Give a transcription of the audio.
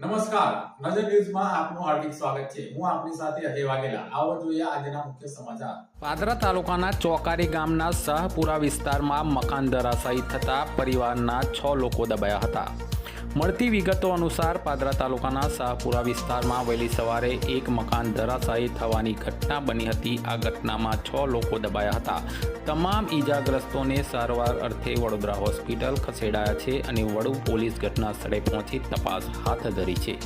નમસ્કાર. નજર ન્યૂઝમાં આપનું હાર્દિક સ્વાગત છે. હું આપની સાથે અજય વાઘેલા. આવો જોઈએ આજના મુખ્ય સમાચાર. પાદરા તાલુકાના ચોકારી ગામના શાહપુરા વિસ્તારમાં મકાન ધરાશાયી થતા પરિવારના છ લોકો દબાયા હતા. મળતી વિગતો અનુસાર પાદરા તાલુકાના શાહપુરા વિસ્તારમાં વહેલી સવારે એક મકાન ધરાશાયી થવાની ઘટના બની હતી. આ ઘટનામાં છ લોકો દબાયા હતા. તમામ ઈજાગ્રસ્તોને સારવાર અર્થે વડોદરા હોસ્પિટલ ખસેડાયા છે અને વડુ પોલીસ ઘટના સ્થળે પહોંચી તપાસ હાથ ધરી છે.